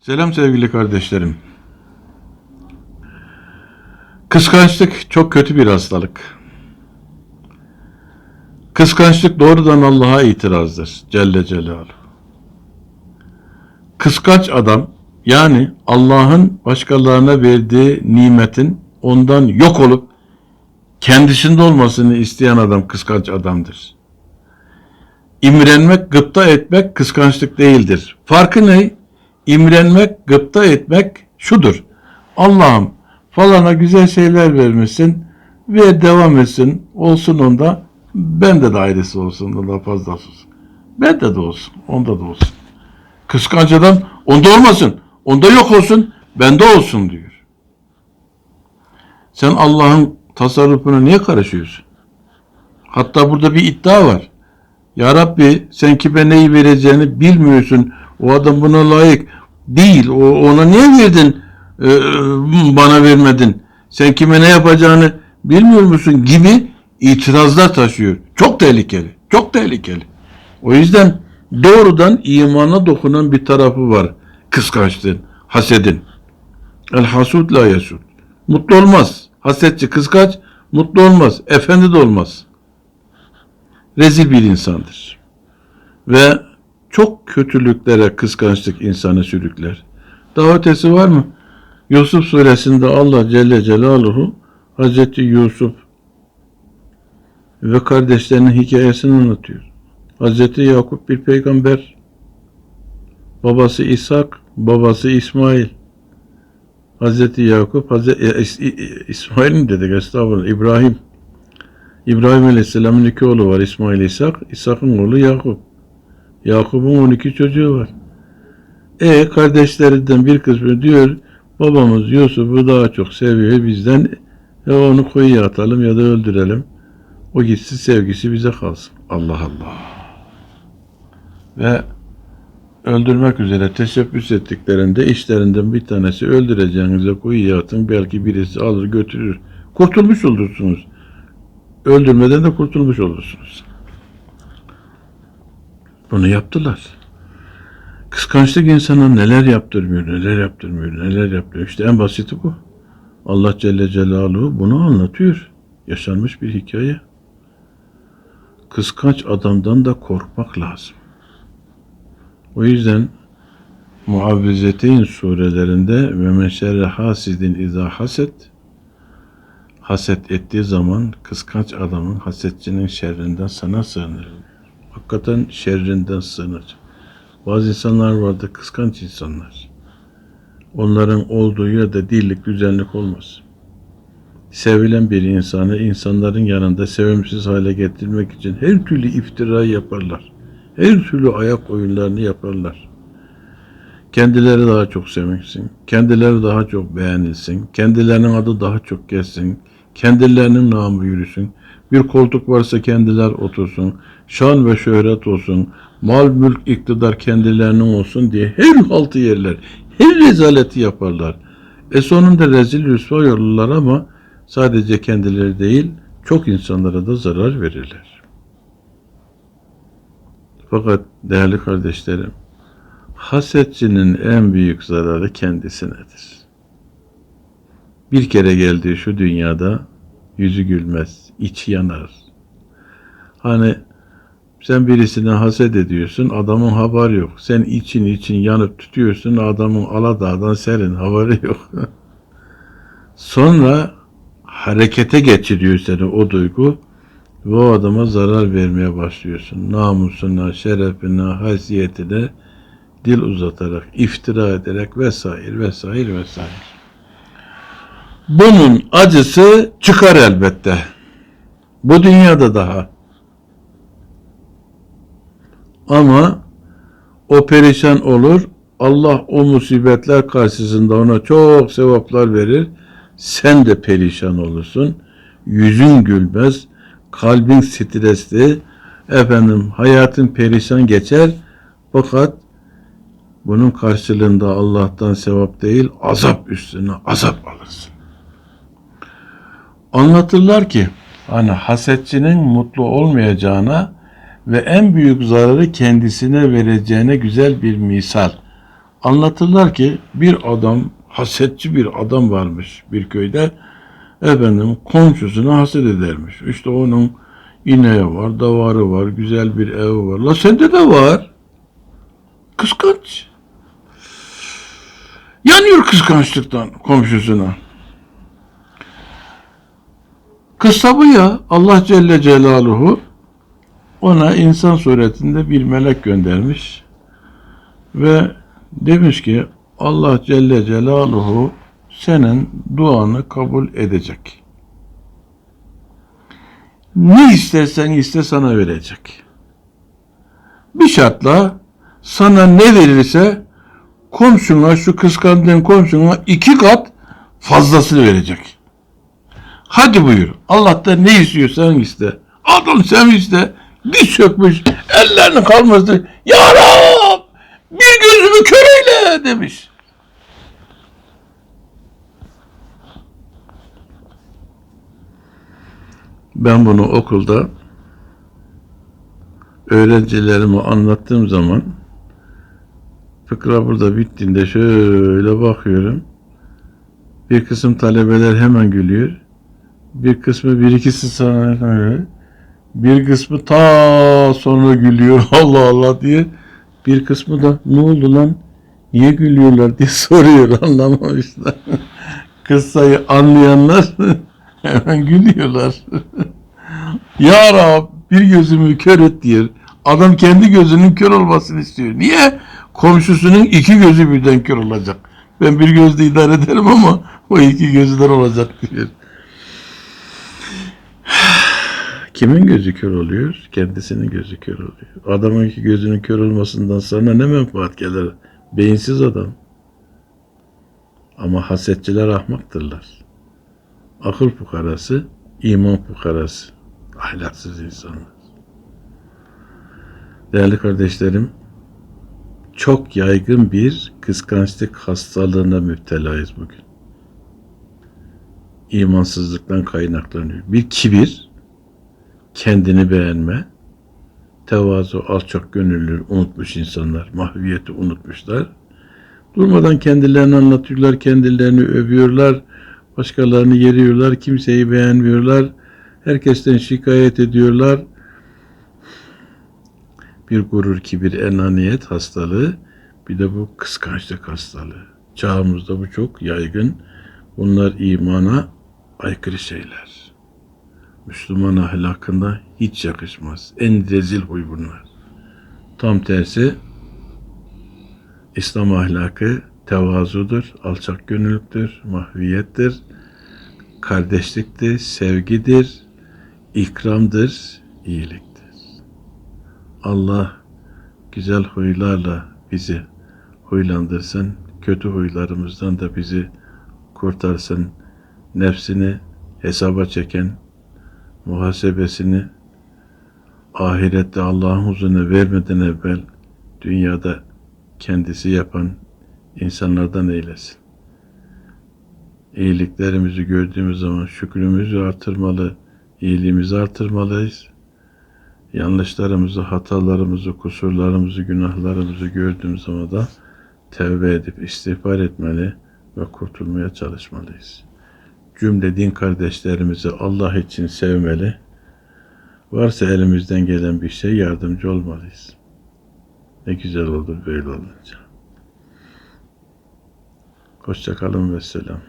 Selam sevgili kardeşlerim. Kıskançlık çok kötü bir hastalık. Kıskançlık doğrudan Allah'a itirazdır Celle Celaluhu. Kıskanç adam yani Allah'ın başkalarına verdiği nimetin ondan yok olup kendisinde olmasını isteyen adam kıskanç adamdır. İmrenmek, gıpta etmek kıskançlık değildir. Farkı ne? İmrenmek, gıpta etmek şudur. Allah'ım falana güzel şeyler vermişsin ve devam etsin. Olsun onda. Bende de ailesi olsun. Onda fazlası olsun. Bende de olsun. Onda da olsun. Kıskanç adam onda olmasın. Onda yok olsun. Bende olsun diyor. Sen Allah'ın tasarrufuna niye karışıyorsun? Hatta burada bir iddia var. Ya Rabbi sen kime neyi vereceğini bilmiyorsun. O adam buna layık değil. O, ona niye verdin? Ee, bana vermedin. Sen kime ne yapacağını bilmiyor musun gibi itirazlar taşıyor. Çok tehlikeli. Çok tehlikeli. O yüzden doğrudan imana dokunan bir tarafı var. Kıskançlığın, hasedin. El hasud la yasud. Mutlu olmaz. Hasetçi kıskanç mutlu olmaz. Efendi de olmaz rezil bir insandır. Ve çok kötülüklere kıskançlık insanı sürükler. Daha ötesi var mı? Yusuf suresinde Allah Celle Celaluhu Hazreti Yusuf ve kardeşlerinin hikayesini anlatıyor. Hazreti Yakup bir peygamber, babası İshak, babası İsmail. Hazreti Yakup, Hazreti İ- İsmail mi dedik estağfurullah, İbrahim. İbrahim Aleyhisselam'ın iki oğlu var. İsmail İshak. İshak'ın oğlu Yakup. Yakup'un 12 çocuğu var. E kardeşlerinden bir kısmı diyor babamız Yusuf'u daha çok seviyor bizden. Ya onu kuyuya atalım ya da öldürelim. O gitsin sevgisi bize kalsın. Allah Allah. Ve öldürmek üzere teşebbüs ettiklerinde işlerinden bir tanesi öldüreceğinize kuyuya atın. Belki birisi alır götürür. Kurtulmuş olursunuz öldürmeden de kurtulmuş olursunuz. Bunu yaptılar. Kıskançlık insana neler yaptırmıyor, neler yaptırmıyor, neler yaptırmıyor. İşte en basiti bu. Allah Celle Celaluhu bunu anlatıyor. Yaşanmış bir hikaye. Kıskanç adamdan da korkmak lazım. O yüzden Muavvizeteyn surelerinde ve men şerre hasidin izâ haset haset ettiği zaman kıskanç adamın hasetçinin şerrinden sana sığınır. Hakikaten şerrinden sığınır. Bazı insanlar vardı kıskanç insanlar. Onların olduğu yerde dillik güzellik olmaz. Sevilen bir insanı insanların yanında sevimsiz hale getirmek için her türlü iftira yaparlar. Her türlü ayak oyunlarını yaparlar. Kendileri daha çok sevinsin, kendileri daha çok beğenilsin, kendilerinin adı daha çok geçsin, kendilerinin namı yürüsün, bir koltuk varsa kendiler otursun, şan ve şöhret olsun, mal mülk iktidar kendilerinin olsun diye her haltı yerler, her rezaleti yaparlar. E sonunda rezil rüsva olurlar ama sadece kendileri değil, çok insanlara da zarar verirler. Fakat değerli kardeşlerim, hasetçinin en büyük zararı kendisinedir. Bir kere geldiği şu dünyada yüzü gülmez, içi yanar. Hani sen birisine haset ediyorsun, adamın haberi yok. Sen için için yanıp tutuyorsun, adamın Aladağ'dan serin haberi yok. Sonra harekete geçiriyor seni o duygu ve o adama zarar vermeye başlıyorsun. Namusuna, şerefine, haysiyetine dil uzatarak, iftira ederek vesaire vesaire vesaire. Bunun acısı çıkar elbette. Bu dünyada daha. Ama o perişan olur. Allah o musibetler karşısında ona çok sevaplar verir. Sen de perişan olursun. Yüzün gülmez. Kalbin stresli. Efendim hayatın perişan geçer. Fakat bunun karşılığında Allah'tan sevap değil azap üstüne azap alırsın. Anlatırlar ki hani hasetçinin mutlu olmayacağına ve en büyük zararı kendisine vereceğine güzel bir misal Anlatırlar ki bir adam, hasetçi bir adam varmış bir köyde. Efendim komşusuna haset edermiş. İşte onun ineği var, davarı var, güzel bir evi var. La sende de var. Kıskanç. Yanıyor kıskançlıktan komşusuna. Kıssa bu ya. Allah Celle Celaluhu ona insan suretinde bir melek göndermiş ve demiş ki Allah Celle Celaluhu senin duanı kabul edecek. Ne istersen iste sana verecek. Bir şartla sana ne verirse komşuna şu kıskandığın komşuna iki kat fazlasını verecek. Hadi buyur. Allah'tan ne istiyorsan iste. Adam sen iste. Diz çökmüş. Ellerini kalmıştı. Ya Rab! Bir gözümü kör eyle demiş. Ben bunu okulda öğrencilerime anlattığım zaman fıkra burada bittiğinde şöyle bakıyorum. Bir kısım talebeler hemen gülüyor. Bir kısmı bir ikisi sana gülüyor. Bir kısmı ta sonra gülüyor Allah Allah diye. Bir kısmı da ne oldu lan? Niye gülüyorlar diye soruyor anlamamışlar. Kıssayı anlayanlar hemen gülüyorlar. ya Rab bir gözümü kör et diyor. Adam kendi gözünün kör olmasını istiyor. Niye? Komşusunun iki gözü birden kör olacak. Ben bir gözle idare ederim ama o iki gözler olacak diyor. Kimin gözü kör oluyor? Kendisinin gözü kör oluyor. Adamın iki gözünün kör olmasından sana ne menfaat gelir? Beyinsiz adam. Ama hasetçiler ahmaktırlar. Akıl fukarası, iman fukarası. Ahlaksız insanlar. Değerli kardeşlerim, çok yaygın bir kıskançlık hastalığına müptelayız bugün. İmansızlıktan kaynaklanıyor. Bir kibir, kendini beğenme, tevazu, alçak gönüllü unutmuş insanlar, mahviyeti unutmuşlar. Durmadan kendilerini anlatıyorlar, kendilerini övüyorlar, başkalarını yeriyorlar, kimseyi beğenmiyorlar, herkesten şikayet ediyorlar. Bir gurur, kibir, enaniyet hastalığı, bir de bu kıskançlık hastalığı. Çağımızda bu çok yaygın. Bunlar imana aykırı şeyler. Müslüman ahlakında hiç yakışmaz. En rezil huy bunlar. Tam tersi İslam ahlakı tevazudur, alçak gönüllüktür, mahviyettir, kardeşliktir, sevgidir, ikramdır, iyiliktir. Allah güzel huylarla bizi huylandırsın, kötü huylarımızdan da bizi kurtarsın, nefsini hesaba çeken, muhasebesini ahirette Allah'ın huzuruna vermeden evvel dünyada kendisi yapan insanlardan eylesin. İyiliklerimizi gördüğümüz zaman şükrümüzü artırmalı, iyiliğimizi artırmalıyız. Yanlışlarımızı, hatalarımızı, kusurlarımızı, günahlarımızı gördüğümüz zaman da tevbe edip istiğfar etmeli ve kurtulmaya çalışmalıyız. Cümle din kardeşlerimizi Allah için sevmeli. Varsa elimizden gelen bir şey yardımcı olmalıyız. Ne güzel olur böyle olunca. Hoşçakalın ve selam.